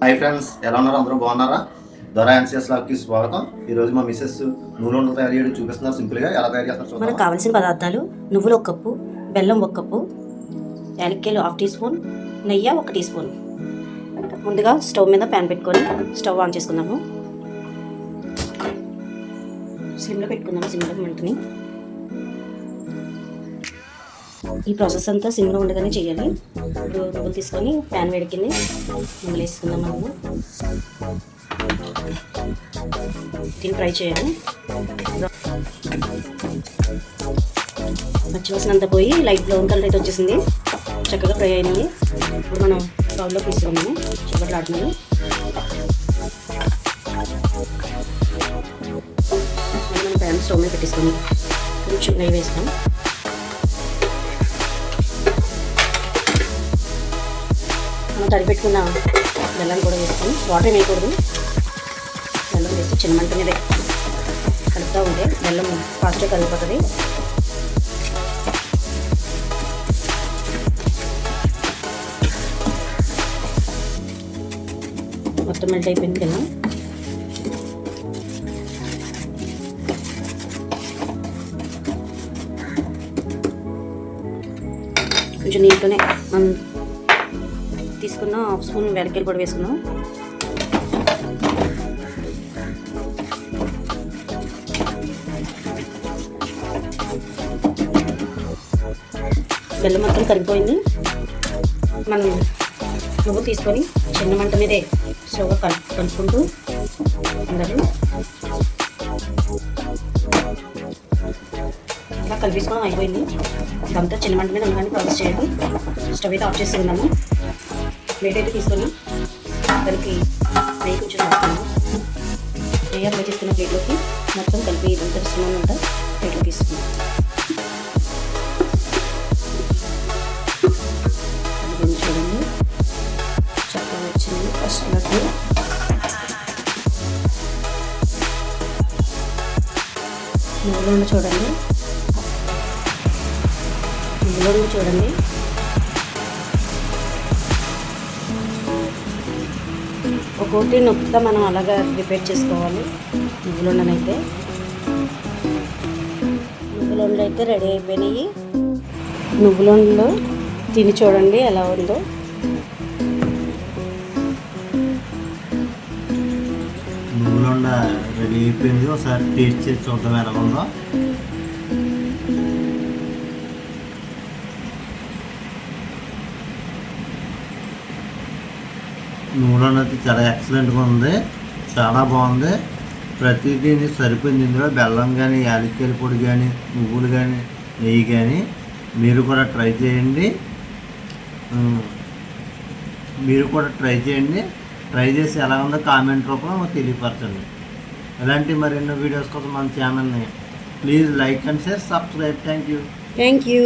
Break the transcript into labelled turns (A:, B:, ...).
A: Hi friends ఎలా ఉన్నారు? అందరూ బాగున్నారా? దొరా ఎన్సీఎస్ లాక్కి స్వాగతం. ఈరోజు మా మిస్సెస్ నూనె ఉండలు తయారు చేయడం చూపిస్తున్నారు. సింపుల్గా ఎలా తయారు చేస్తున్నారు
B: మనకు కావాల్సిన పదార్థాలు నువ్వులు ఒక కప్పు బెల్లం ఒక కప్పు యాలక్కాయలు హాఫ్ టీ స్పూన్ నెయ్యి ఒక టీ స్పూన్. ముందుగా స్టవ్ మీద ప్యాన్ పెట్టుకొని స్టవ్ ఆన్ చేసుకుందాము. సిమ్లో పెట్టుకుందాము సిమ్లో మంటని ఈ ప్రాసెస్ అంతా సిమ్లో ఉండగానే చేయాలి. ఇప్పుడు నువ్వులు తీసుకొని ప్యాన్ వేడికింది నువ్వులు వేసుకుందాం మనము దీన్ని ఫ్రై చేయాలి. పచ్చివాసన అంతా పోయి లైట్ బ్రౌన్ కలర్ అయితే వచ్చేసింది. చక్కగా ఫ్రై అయినాయి. ఇప్పుడు మనం బౌల్లో తీసుకున్నాము చప్పట్లు ఆడుతున్నాము మనం ప్యాన్ స్టవ్ మీద పెట్టేసుకుని కొంచెం నెయ్యి వేస్తాం మనం తడిపెట్టుకున్న బెల్లం కూడా వేస్తాం వాటర్ వేయకూడదు. బెల్లం వేసి చిన్న మంట మీద కలుపుతూ ఉంటే బెల్లం ఫాస్ట్గా కలిగిపోతుంది మొత్తం మెల్ట్ అయిపోయింది బెల్లం. కొంచెం నీటిలోనే మనం తీసుకున్న హాఫ్ స్పూన్ వెలకాయలు కూడా వేసుకున్నాం. బెల్లం మొత్తం కరిగిపోయింది. మనం నువ్వు తీసుకొని చిన్న మంట మీదే స్లోగా కలుపు కలుపుకుంటూ ఉండాలి అలా కలిపేసుకోవడం అయిపోయింది. దాంతో చిన్న మంట మీద ఉండడానికి ప్రాసెస్ చేయాలి స్టవ్ అయితే ఆఫ్ చేసి ఉన్నాము ప్లేట్ అయితే తీసుకొని దానికి నెయ్యి కొంచెం వేసుకున్నాము నెయ్యి అప్లై చేస్తున్న ప్లేట్లోకి మొత్తం కలిపి ఇదంతా ఇస్తున్నాను అంట ప్లేట్లో తీసుకున్నాం చూడండి. చక్కగా వచ్చింది ఫస్ట్ లడ్డు నువ్వులు చూడండి. నువ్వులు చూడండి. ప్రోటీన్ నొక్కుతా మనం అలాగా ప్రిపేర్ చేసుకోవాలి. నువ్వులుండనైతే నువ్వులుండలు అయితే రెడీ అయిపోయినాయి. నువ్వులుండలు తిని చూడండి ఎలా ఉందో.
A: నువ్వులుండ రెడీ అయిపోయింది. ఒకసారి టేస్ట్ చేసి చూద్దాం ఎలా ఉందో. నూనె అయితే చాలా ఎక్సలెంట్గా ఉంది. చాలా బాగుంది. ప్రతిదీ సరిపోయింది. ఇందులో బెల్లం కానీ యాలక్కాయల పొడి కానీ నువ్వులు కానీ నెయ్యి కానీ మీరు కూడా ట్రై చేయండి. మీరు కూడా ట్రై చేయండి. ట్రై చేసి ఎలా ఉందో కామెంట్ రూపంలో మాకు తెలియపరచండి. ఇలాంటి మరెన్నో వీడియోస్ కోసం మన ఛానల్ని please like and share subscribe. Thank you
B: thank you